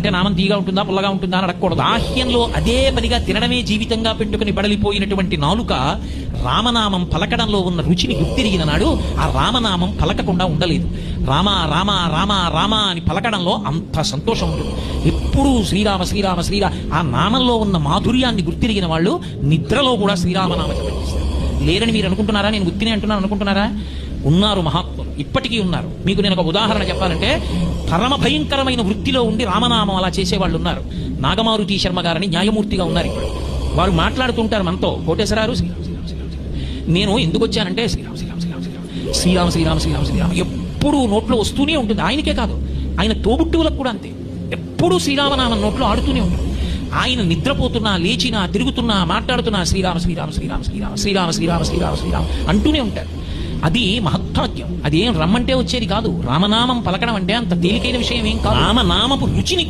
అంటే నామం తీగా ఉంటుందా పుల్లగా ఉంటుందా అని అడగకూడదు. బాహ్యంలో అదే పనిగా తినడమే జీవితంగా పెట్టుకుని బడలిపోయినటువంటి నాలుక రామనామం పలకడంలో ఉన్న రుచిని గుర్తిరిగిన నాడు ఆ రామనామం పలకకుండా ఉండలేదు. రామ రామ రామ రామ అని పలకడంలో అంత సంతోషం ఉంటుంది. ఎప్పుడూ శ్రీరామ శ్రీరామ శ్రీరామ ఆ నామంలో ఉన్న మాధుర్యాన్ని గుర్తిరిగిన వాళ్ళు నిద్రలో కూడా శ్రీరామనామ జపం లేరని మీరు అనుకుంటున్నారా? నేను గుర్తినే అంటున్నాను అనుకుంటున్నారా? ఉన్నారు మహాత్ములు ఇప్పటికీ ఉన్నారు మీకు నేను ఒక ఉదాహరణ చెప్పాలంటే పరమ భయంకరమైన వృత్తిలో ఉండి రామనామం అలా చేసేవాళ్ళు ఉన్నారు నాగమారుతి శర్మ గారని న్యాయమూర్తిగా ఉన్నారు ఇప్పుడు వారు మాట్లాడుతుంటారు మనతో కోటేశ్వరారు శ్రీరామ్ శ్రీరామ్ శ్రీరామ్ నేను ఎందుకు వచ్చానంటే శ్రీరామ్ శ్రీరామ్ శ్రీరామ్ శ్రీరామ్ శ్రీరామ్ శ్రీరామ్ శ్రీరామ్ శ్రీరామ్ ఎప్పుడు నోట్లో వస్తూనే ఉంటుంది ఆయనకే కాదు ఆయన తోబుట్టువులకు కూడా అంతే ఎప్పుడూ శ్రీరామనామం నోట్లో ఆడుతూనే ఉంటుంది ఆయన నిద్రపోతున్నా లేచినా తిరుగుతున్నా మాట్లాడుతున్నా శ్రీరామ శ్రీరామ శ్రీరామ శ్రీరామ శ్రీరామ శ్రీరామ శ్రీరామ శ్రీరామ అంటూనే ఉంటారు అది మహత్వాక్యం ఏం రమ్మంటే వచ్చేది కాదు. రామనామం పలకడం అంటే అంత తేలికైన విషయం ఏం కాదు. రామనామపు రుచిని